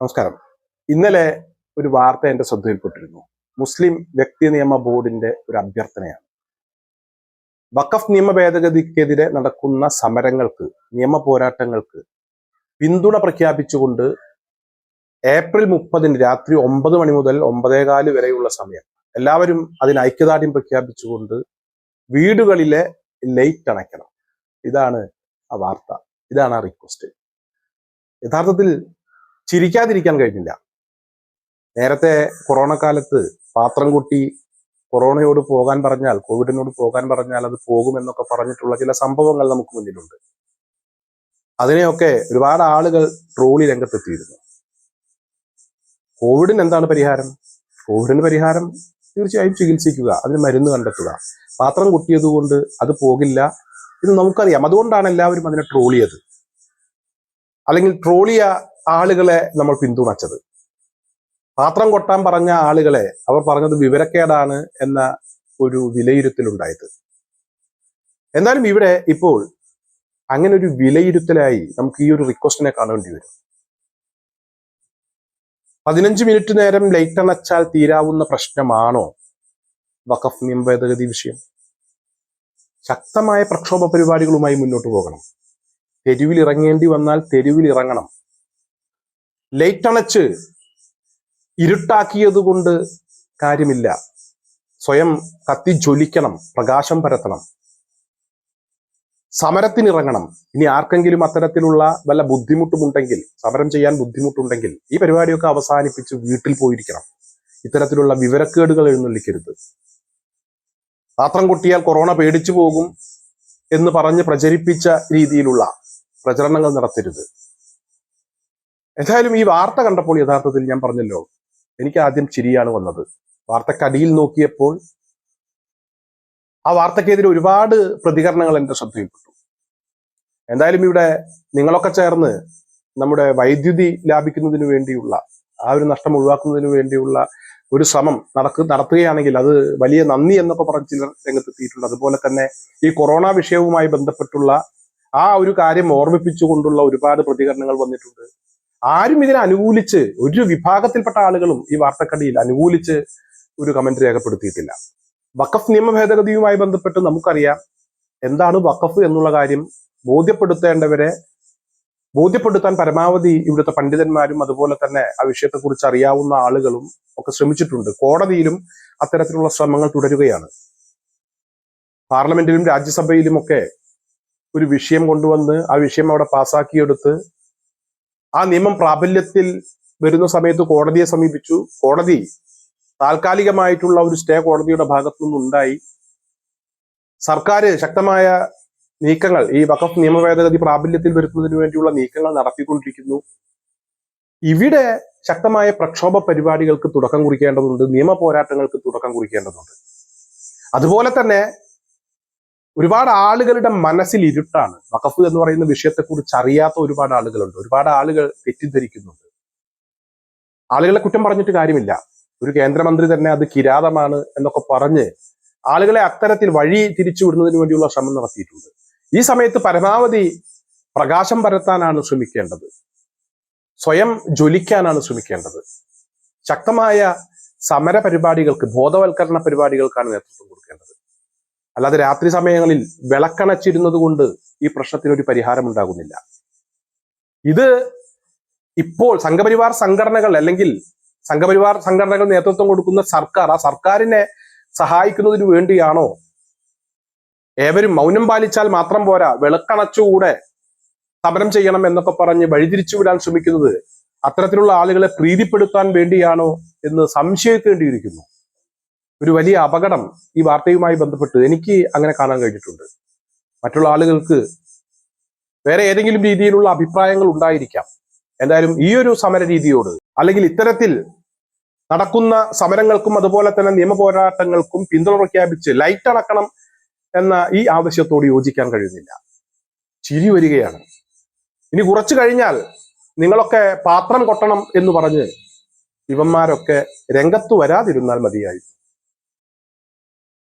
നമസ്കാരം. ഇന്നലെ ഒരു വാർത്ത എന്റെ ശ്രദ്ധയിൽപ്പെട്ടിരുന്നു. മുസ്ലിം വ്യക്തി നിയമ ബോർഡിന്റെ ഒരു അഭ്യർത്ഥനയാണ്. വഖഫ് നിയമ ഭേദഗതിക്കെതിരെ നടക്കുന്ന സമരങ്ങൾക്ക് നിയമ പോരാട്ടങ്ങൾക്ക് പിന്തുണ പ്രഖ്യാപിച്ചുകൊണ്ട് ഏപ്രിൽ മുപ്പതിന് രാത്രി ഒമ്പത് മണി മുതൽ ഒമ്പതേകാൽ വരെയുള്ള സമയം എല്ലാവരും അതിന് ഐക്യദാർഢ്യം പ്രഖ്യാപിച്ചുകൊണ്ട് വീടുകളിലെ ലൈറ്റ് അണയ്ക്കണം. ഇതാണ് ആ വാർത്ത. ഇതാണ് ആ റിക്വസ്റ്റ്. യഥാർത്ഥത്തിൽ ചിരിക്കാതിരിക്കാൻ കഴിഞ്ഞില്ല. നേരത്തെ കൊറോണ കാലത്ത് പാത്രം കൂട്ടി കൊറോണയോട് പോകാൻ പറഞ്ഞാൽ കോവിഡിനോട് പോകാൻ പറഞ്ഞാൽ അത് പോകുമെന്നൊക്കെ പറഞ്ഞിട്ടുള്ള ചില സംഭവങ്ങൾ നമുക്ക് മുന്നിലുണ്ട്. അതിനെയൊക്കെ ഒരുപാട് ആളുകൾ ട്രോളി രംഗത്തെത്തിയിരുന്നു. കോവിഡിന് എന്താണ് പരിഹാരം? കോവിഡിന് പരിഹാരം തീർച്ചയായും ചികിത്സിക്കുക അതിന് മരുന്ന് കണ്ടെത്തുക. പാത്രം കുട്ടിയതുകൊണ്ട് അത് പോകില്ല ഇത് നമുക്കറിയാം. അതുകൊണ്ടാണ് എല്ലാവരും അതിനെ ട്രോളിയത്. അല്ലെങ്കിൽ ട്രോളിയ ആളുകളെ നമ്മൾ പിന്തുണച്ചത്. പാത്രം കൊട്ടാൻ പറഞ്ഞ ആളുകളെ അവർ പറഞ്ഞത് വിവരക്കേടാണ് എന്ന ഒരു വിലയിരുത്തലുണ്ടായത്. എന്നാലും ഇവിടെ ഇപ്പോൾ അങ്ങനെ ഒരു വിലയിരുത്തലായി നമുക്ക് ഈ ഒരു റിക്വസ്റ്റിനെ കാണേണ്ടി വരും. പതിനഞ്ച് മിനിറ്റ് നേരം ലൈറ്റ് അണച്ചാൽ തീരാവുന്ന പ്രശ്നമാണോ? വഖഫ് നിയമ ഭേദഗതി വിഷയം. ശക്തമായ പ്രക്ഷോഭ പരിപാടികളുമായി മുന്നോട്ട് പോകണം. തെരുവിൽ ഇറങ്ങേണ്ടി വന്നാൽ തെരുവിൽ ഇറങ്ങണം ലൈറ്റ് അണച്ച് ഇരുട്ടാക്കിയത് കൊണ്ട് കാര്യമില്ല. സ്വയം കത്തി ജ്വലിക്കണം പ്രകാശം പരത്തണം. സമരത്തിനിറങ്ങണം. ഇനി ആർക്കെങ്കിലും അത്തരത്തിലുള്ള വല്ല ബുദ്ധിമുട്ടുമുണ്ടെങ്കിൽ സമരം ചെയ്യാൻ ബുദ്ധിമുട്ടുണ്ടെങ്കിൽ ഈ പരിപാടിയൊക്കെ അവസാനിപ്പിച്ച് വീട്ടിൽ പോയിരിക്കണം. ഇത്തരത്തിലുള്ള വിവരക്കേടുകൾ എഴുന്നള്ളിക്കരുത്. പാത്രം കൊട്ടിയാൽ കൊറോണ പേടിച്ചു പോകും എന്ന് പറഞ്ഞ് പ്രചരിപ്പിച്ച രീതിയിലുള്ള പ്രചരണങ്ങൾ നടത്തരുത്. എന്തായാലും ഈ വാർത്ത കണ്ടപ്പോൾ യഥാർത്ഥത്തിൽ ഞാൻ പറഞ്ഞല്ലോ എനിക്ക് ആദ്യം ചിരിയാണ് വന്നത്. വാർത്തക്കടിയിൽ നോക്കിയപ്പോൾ ആ വാർത്തക്കെതിരെ ഒരുപാട് പ്രതികരണങ്ങൾ എന്റെ ശ്രദ്ധയിൽപ്പെട്ടു. എന്തായാലും ഇവിടെ നിങ്ങളൊക്കെ ചേർന്ന് നമ്മുടെ വൈദ്യുതി ലാഭിക്കുന്നതിന് വേണ്ടിയുള്ള ആ ഒരു നഷ്ടം ഒഴിവാക്കുന്നതിന് വേണ്ടിയുള്ള ഒരു ശ്രമം നടക്കു നടത്തുകയാണെങ്കിൽ അത് വലിയ നന്ദി എന്നൊക്കെ പറഞ്ഞ് ചിലർ രംഗത്തെത്തിയിട്ടുണ്ട്. അതുപോലെ തന്നെ ഈ കൊറോണ വിഷയവുമായി ബന്ധപ്പെട്ടുള്ള ആ ഒരു കാര്യം ഓർമ്മിപ്പിച്ചുകൊണ്ടുള്ള ഒരുപാട് പ്രതികരണങ്ങൾ വന്നിട്ടുണ്ട്. ആരും ഇതിനെ അനുകൂലിച്ച് ഒരു വിഭാഗത്തിൽപ്പെട്ട ആളുകളും ഈ വാർത്തക്കടിയിൽ അനുകൂലിച്ച് ഒരു കമന്റ് രേഖപ്പെടുത്തിയിട്ടില്ല. വഖഫ് നിയമ ഭേദഗതിയുമായി ബന്ധപ്പെട്ട് നമുക്കറിയാം എന്താണ് വഖഫ് എന്നുള്ള കാര്യം ബോധ്യപ്പെടുത്തേണ്ടവരെ ബോധ്യപ്പെടുത്താൻ പരമാവധി ഇവിടുത്തെ പണ്ഡിതന്മാരും അതുപോലെ തന്നെ ആ വിഷയത്തെക്കുറിച്ച് അറിയാവുന്ന ആളുകളും ഒക്കെ ശ്രമിച്ചിട്ടുണ്ട്. കോടതിയിലും അത്തരത്തിലുള്ള ശ്രമങ്ങൾ തുടരുകയാണ്. പാർലമെന്റിലും രാജ്യസഭയിലും ഒക്കെ ഒരു വിഷയം കൊണ്ടുവന്ന് ആ വിഷയം അവിടെ പാസ്സാക്കിയെടുത്ത് ആ നിയമം പ്രാബല്യത്തിൽ വരുന്ന സമയത്ത് കോടതിയെ സമീപിച്ചു. കോടതി താൽക്കാലികമായിട്ടുള്ള ഒരു സ്റ്റേ കോടതിയുടെ ഭാഗത്തു നിന്നുണ്ടായി. സർക്കാർ ശക്തമായ നീക്കങ്ങൾ ഈ വഖഫ് നിയമ ഭേദഗതി പ്രാബല്യത്തിൽ വരുത്തുന്നതിന് വേണ്ടിയുള്ള നീക്കങ്ങൾ നടത്തിക്കൊണ്ടിരിക്കുന്നു. ഇവിടെ ശക്തമായ പ്രക്ഷോഭ പരിപാടികൾക്ക് തുടക്കം കുറിക്കേണ്ടതുണ്ട് നിയമ പോരാട്ടങ്ങൾക്ക് തുടക്കം കുറിക്കേണ്ടതുണ്ട്. അതുപോലെ തന്നെ ഒരുപാട് ആളുകളുടെ മനസ്സിൽ ഇരുട്ടാണ്. വഖഫ് എന്ന് പറയുന്ന വിഷയത്തെക്കുറിച്ച് അറിയാത്ത ഒരുപാട് ആളുകളുണ്ട്. ഒരുപാട് ആളുകൾ തെറ്റിദ്ധരിക്കുന്നുണ്ട്. ആളുകളെ കുറ്റം പറഞ്ഞിട്ട് കാര്യമില്ല. ഒരു കേന്ദ്രമന്ത്രി തന്നെ അത് കിരാതമാണ് എന്നൊക്കെ പറഞ്ഞ് ആളുകളെ അത്തരത്തിൽ വഴി തിരിച്ചു വിടുന്നതിന് വേണ്ടിയുള്ള ശ്രമം നടത്തിയിട്ടുണ്ട്. ഈ സമയത്ത് പരമാവധി പ്രകാശം പരത്താനാണ് ശ്രമിക്കേണ്ടത്. സ്വയം ജ്വലിക്കാനാണ് ശ്രമിക്കേണ്ടത്. ശക്തമായ സമര പരിപാടികൾക്ക് ബോധവൽക്കരണ പരിപാടികൾക്കാണ് നേതൃത്വം കൊടുക്കേണ്ടത്. അല്ലാതെ രാത്രി സമയങ്ങളിൽ വിളക്കണച്ചിരുന്നത് കൊണ്ട് ഈ പ്രശ്നത്തിന് ഒരു പരിഹാരം ഉണ്ടാകുന്നില്ല. ഇത് ഇപ്പോൾ സംഘപരിവാർ സംഘടനകൾ അല്ലെങ്കിൽ സംഘപരിവാർ സംഘടനകൾ നേതൃത്വം കൊടുക്കുന്ന സർക്കാർ ആ സർക്കാരിനെ സഹായിക്കുന്നതിന് വേണ്ടിയാണോ? ഏവരും മൗനം പാലിച്ചാൽ മാത്രം പോരാ വിളക്കണച്ചുകൂടെ സമരം ചെയ്യണം എന്നൊക്കെ പറഞ്ഞ് വഴിതിരിച്ചു വിടാൻ ശ്രമിക്കുന്നത് അത്തരത്തിലുള്ള ആളുകളെ പ്രീതിപ്പെടുത്താൻ വേണ്ടിയാണോ എന്ന് സംശയിക്കേണ്ടിയിരിക്കുന്നു. ഒരു വലിയ അപകടം ഈ വാർത്തയുമായി ബന്ധപ്പെട്ട് എനിക്ക് അങ്ങനെ കാണാൻ കഴിഞ്ഞിട്ടുണ്ട്. മറ്റുള്ള ആളുകൾക്ക് വേറെ ഏതെങ്കിലും രീതിയിലുള്ള അഭിപ്രായങ്ങൾ ഉണ്ടായിരിക്കാം. എന്തായാലും ഈ ഒരു സമര രീതിയോട് അല്ലെങ്കിൽ ഇത്തരത്തിൽ നടക്കുന്ന സമരങ്ങൾക്കും അതുപോലെ തന്നെ നിയമ പോരാട്ടങ്ങൾക്കും പിന്തുണ പ്രഖ്യാപിച്ച് ലൈറ്റ് അടക്കണം എന്ന ഈ ആവശ്യത്തോട് യോജിക്കാൻ കഴിയുന്നില്ല. ചിരി വരികയാണ്. ഇനി കുറച്ചു കഴിഞ്ഞാൽ നിങ്ങളൊക്കെ പാത്രം കൊട്ടണം എന്ന് പറഞ്ഞ് ഇവന്മാരൊക്കെ രംഗത്ത് വരാതിരുന്നാൽ മതിയായി